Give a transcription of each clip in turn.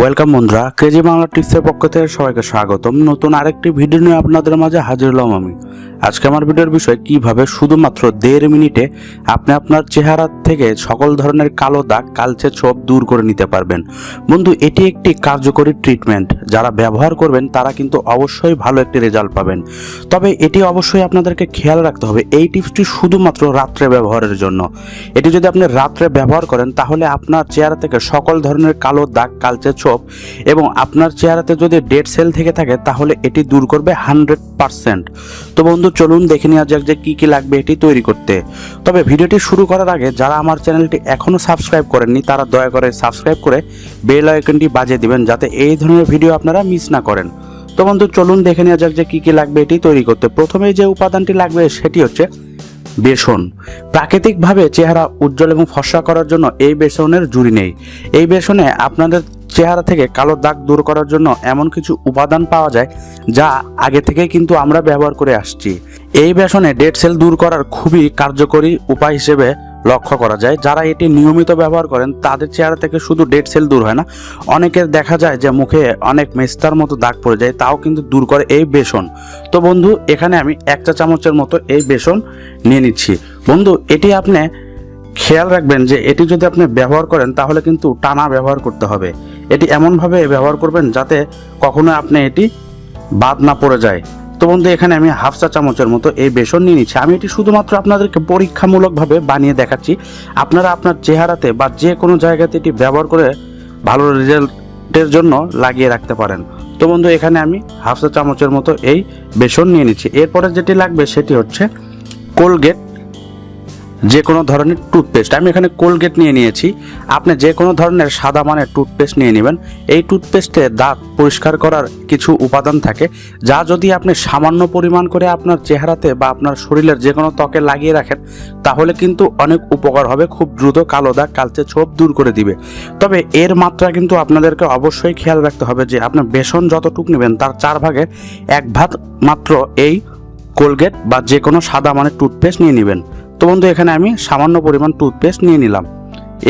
Welcome বন্ধুরা KG Bangla টিপসের পক্ষ থেকে সবাইকে স্বাগতম। নতুন আরেকটি ভিডিও নিয়ে আপনাদের মাঝে হাজির হলাম আমি। আজকে আমার ভিডিওর বিষয়, কীভাবে শুধুমাত্র দেড় মিনিটে আপনি আপনার চেহারা থেকে সকল ধরনের কালো দাগ, কালচে ছোপ দূর করে নিতে পারবেন। বন্ধু, এটি একটি কার্যকরী ট্রিটমেন্ট যারা ব্যবহার করবেন, তারা কিন্তু অবশ্যই ভালো একটি রেজাল্ট পাবেন। তবে এটি অবশ্যই আপনাদেরকে খেয়াল রাখতে হবে, এই টিপসটি শুধুমাত্র রাত্রে ব্যবহারের জন্য। এটি যদি আপনি রাত্রে ব্যবহার করেন, তাহলে আপনার চেহারা থেকে সকল ধরনের কালো দাগ, কালচে ছোপ এবং আপনার চেহারাতে যদি ডেড সেল থেকে থাকে, তাহলে এটি দূর করবে হান্ড্রেড পারসেন্ট তো বন্ধু, চলুন দেখে নেওয়া যাক যে কী কী লাগবে এটি তৈরি করতে। তবে ভিডিওটি শুরু করার আগে যারা আমার চ্যানেলটি এখনও সাবস্ক্রাইব করেননি, তারা দয়া করে সাবস্ক্রাইব করে বেল আইকনটি বাজিয়ে দিবেন যাতে এই ধরনের ভিডিও আপনারা মিস না করেন। তো বন্ধু, চলুন দেখে নেওয়া যাক যে কী কী লাগবে এটি তৈরি করতে। প্রথমে যে উপাদানটি লাগবে সেটি হচ্ছে বেসন। প্রাকৃতিকভাবে চেহারা উজ্জ্বল এবং ফর্সা করার জন্য এই বেসনের জুড়ি নেই। এই বেসনে আপনাদের চেহারা থেকে কালো দাগ দূর করার জন্য এমন কিছু উপাদান পাওয়া যায় যা আগে থেকে কিন্তু আমরা ব্যবহার করে আসছি। এই বেসনে ডেড সেল দূর করার খুবই কার্যকরী উপায় হিসেবে লক্ষ্য করা যায়। যারা এটি নিয়মিত ব্যবহার করেন, তাদের চেহারা থেকে শুধু ডেড সেল দূর হয় না। অনেকের দেখা যায় যে মুখে অনেক মেস্তার মতো দাগ পড়ে যায়, তাও কিন্তু দূর করে এই বেসন। তো বন্ধু, এখানে আমি এক চা চামচের মতো এই বেসন নিয়ে নিচ্ছি। বন্ধু, এটি আপনি খেয়াল রাখবেন যে এটি যদি আপনি ব্যবহার করেন, তাহলে কিন্তু টানা ব্যবহার করতে হবে। এটি এমনভাবে ব্যবহার করবেন যাতে কখনো আপনি এটি বাদ না পড়ে যায়। তো বন্ধু, এখানে আমি হাফ চা চামচের মতো এই বেসন নিয়ে নিচ্ছি। আমি এটি শুধুমাত্র আপনাদেরকে পরীক্ষামূলকভাবে বানিয়ে দেখাচ্ছি। আপনারা আপনার চেহারাতে বা যে কোনো জায়গাতে এটি ব্যবহার করে ভালো রেজাল্টের জন্য লাগিয়ে রাখতে পারেন। তো বন্ধু, এখানে আমি হাফ চা চামচের মতো এই বেসন নিয়ে নিচ্ছি। এরপরে যেটি লাগবে সেটি হচ্ছে কোলগেট। যে কোনো ধরনের টুথপেস্ট আমি এখানে কোলগেট নিয়ে নিয়েছি। আপনি যে কোনো ধরনের সাদা মানের টুথপেস্ট নিয়ে নেবেন। এই টুথপেস্টে দাঁত পরিষ্কার করার কিছু উপাদান থাকে, যা যদি আপনি সামান্য পরিমাণ করে আপনার চেহারাতে বা আপনার শরীরের যে কোনো ত্বকে লাগিয়ে রাখেন, তাহলে কিন্তু অনেক উপকার হবে। খুব দ্রুত কালো দাগ, কালচে ছোপ দূর করে দিবে। তবে এর মাত্রা কিন্তু আপনাদেরকে অবশ্যই খেয়াল রাখতে হবে যে, আপনি বেসন যতটুকু নেবেন, তার চার ভাগের এক ভাগ মাত্র এই কোলগেট বা যে কোনো সাদা মানের টুথপেস্ট নিয়ে নেবেন। তো বন্ধু, এখানে আমি সামান্য পরিমাণ টুথপেস্ট নিয়ে নিলাম।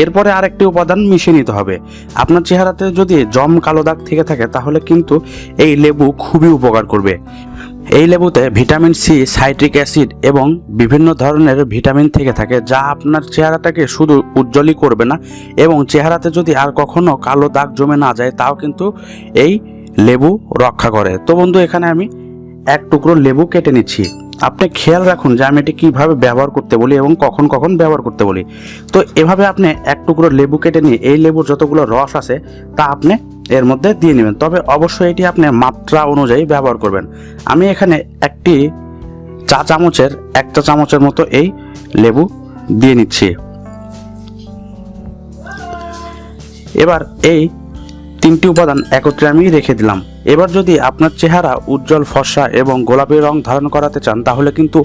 এরপরে আরেকটি উপাদান মিশিয়ে নিতে হবে। আপনার চেহারাতে যদি জম কালো দাগ থেকে থাকে, তাহলে কিন্তু এই লেবু খুবই উপকার করবে। এই লেবুতে ভিটামিন সি, সাইট্রিক অ্যাসিড এবং বিভিন্ন ধরনের ভিটামিন থেকে থাকে, যা আপনার চেহারাটাকে শুধু উজ্জ্বলই করবে না, এবং চেহারাতে যদি আর কখনো কালো দাগ জমে না যায়, তাও কিন্তু এই লেবু রক্ষা করে। তো বন্ধু, এখানে আমি এক টুকরো লেবু কেটে নিচ্ছি। আপনি খেয়াল রাখুন যে আমি এটি কীভাবে ব্যবহার করতে বলি এবং কখন কখন ব্যবহার করতে বলি। তো এভাবে আপনি এক টুকরো লেবু কেটে নিয়ে এই লেবুর যতগুলো রস আছে, তা আপনি এর মধ্যে দিয়ে নেবেন। তবে অবশ্যই এটি আপনি মাত্রা অনুযায়ী ব্যবহার করবেন। আমি এখানে একটি চা চামচের, এক চা চামচের মতো এই লেবু দিয়ে নিচ্ছি। এবার এই তিনটি উপাদান একত্রে আমি রেখে দিলাম। এবার যদি আপনার চেহারা উজ্জ্বল, ফর্সা এবং গোলাপি রং ধারণ করাতে চান, তাহলে কিন্তু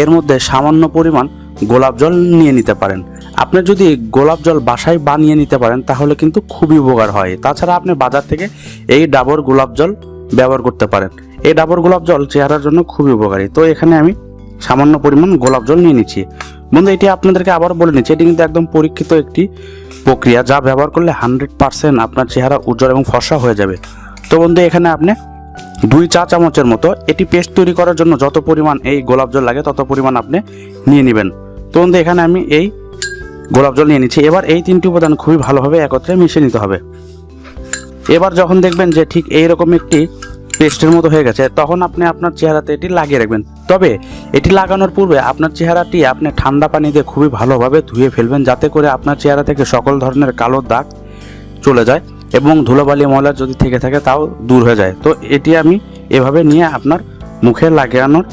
এর মধ্যে সামান্য পরিমাণ গোলাপ জল নিয়ে নিতে পারেন। আপনি যদি গোলাপ জল বাসায় বানিয়ে নিতে পারেন, তাহলে কিন্তু খুবই উপকার হয়। তাছাড়া আপনি বাজার থেকে এই ডাবর গোলাপ জল ব্যবহার করতে পারেন। এই ডাবর গোলাপ জল চেহারার জন্য খুবই উপকারী। তো এখানে আমি সামান্য পরিমাণ গোলাপ জল নিয়ে নিচ্ছি। বন্ধু, এটি আপনাদেরকে আবার বলে নিচ্ছি, এটি কিন্তু একদম পরীক্ষিত একটি প্রক্রিয়া, যা ব্যবহার করলে হান্ড্রেড পার্সেন্ট আপনার চেহারা উজ্জ্বল এবং ফর্সা হয়ে যাবে। তো বন্ধু, এখানে আপনি দুই চা চামচের মতো এটি পেস্ট তৈরি করার জন্য যত পরিমাণ এই গোলাপ জল লাগে তত পরিমাণ আপনি নিয়ে নেবেন। তো বন্ধু, এখানে আমি এই গোলাপ জল নিয়ে নিচ্ছি। এবার এই তিনটি উপাদান খুবই ভালোভাবে একত্রে মিশিয়ে নিতে হবে। এবার যখন দেখবেন যে ঠিক এই রকম একটি পেস্টের মতো হয়ে গেছে, তখন আপনি আপনার চেহারাতে এটি লাগিয়ে রাখবেন। তবে এটি লাগানোর পূর্বে আপনার চেহারাটি আপনি ঠান্ডা পানি দিয়ে খুবই ভালোভাবে ধুয়ে ফেলবেন যাতে করে আপনার চেহারা থেকে সকল ধরনের কালো দাগ চলে যায় এবং ধুলোবালি ময়লা যদি থেকে থাকে তাও দূর হয়ে যায়। তো এটি আমি এভাবে নিয়ে আপনার মুখে লাগানোর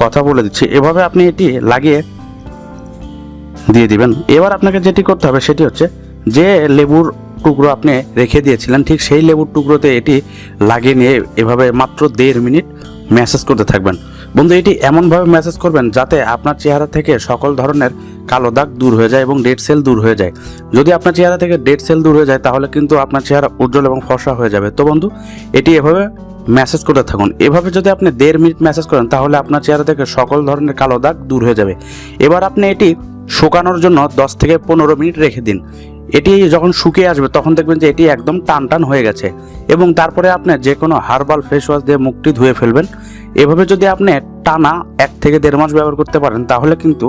কথা বলে দিচ্ছি। এভাবে আপনি এটি লাগিয়ে দিয়ে দিবেন। এবার আপনাকে যেটি করতে হবে সেটি হচ্ছে যে লেবুর টুকরো আপনি রেখে দিয়েছিলেন, ঠিক সেই লেবুর টুকরোতে এটি লাগিয়ে নিয়ে এভাবে মাত্র দেড় মিনিট ম্যাসেজ করতে থাকবেন। বন্ধু, এটি এমনভাবে ম্যাসেজ করবেন যাতে আপনার চেহারা থেকে সকল ধরনের কালো দাগ দূর হয়ে যায় এবং ডেড সেল দূর হয়ে যায়। যদি আপনার চেহারা থেকে ডেড সেল দূর হয়ে যায়, তাহলে কিন্তু আপনার চেহারা উজ্জ্বল এবং ফর্সা হয়ে যাবে। তো বন্ধু, এটি এভাবে মেসেজ করতে থাকুন। এভাবে যদি আপনি দেড় মিনিট মেসেজ করেন, তাহলে আপনার চেহারা থেকে সকল ধরনের কালো দাগ দূর হয়ে যাবে। এবার আপনি এটি শুকানোর জন্য দশ থেকে পনেরো মিনিট রেখে দিন। এটি যখন শুকিয়ে আসবে, তখন দেখবেন যে এটি একদম টান টান হয়ে গেছে। এবং তারপরে আপনি যে কোনো হার্বাল ফেস ওয়াশ দিয়ে মুখটি ধুয়ে ফেলবেন। এভাবে যদি আপনি টানা এক থেকে দেড় মাস ব্যবহার করতে পারেন, তাহলে কিন্তু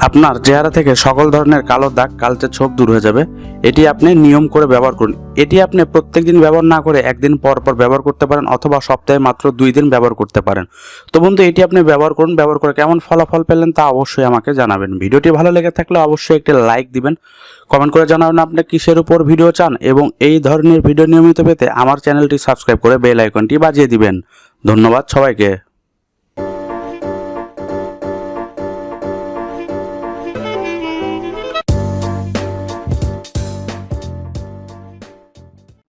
আপনার চেহারা থেকে সকল ধরনের কালো দাগ, কালচে ছোপ দূর হয়ে যাবে। এটি আপনি নিয়ম করে ব্যবহার করুন। এটি আপনি প্রত্যেকদিন ব্যবহার না করে একদিন পর পর ব্যবহার করতে পারেন অথবা সপ্তাহে মাত্র দুই দিন ব্যবহার করতে পারেন। তো বন্ধু, এটি আপনি ব্যবহার করুন। ব্যবহার করে কেমন ফলাফল পেলেন তা অবশ্যই আমাকে জানাবেন। ভিডিওটি ভালো লেগে থাকলে অবশ্যই একটি লাইক দিবেন। কমেন্ট করে জানাবেন আপনি কিসের উপর ভিডিও চান এবং এই ধরনের ভিডিও নিয়মিত পেতে আমার চ্যানেলটি সাবস্ক্রাইব করে বেল আইকনটি বাজিয়ে দিবেন। ধন্যবাদ সবাইকে।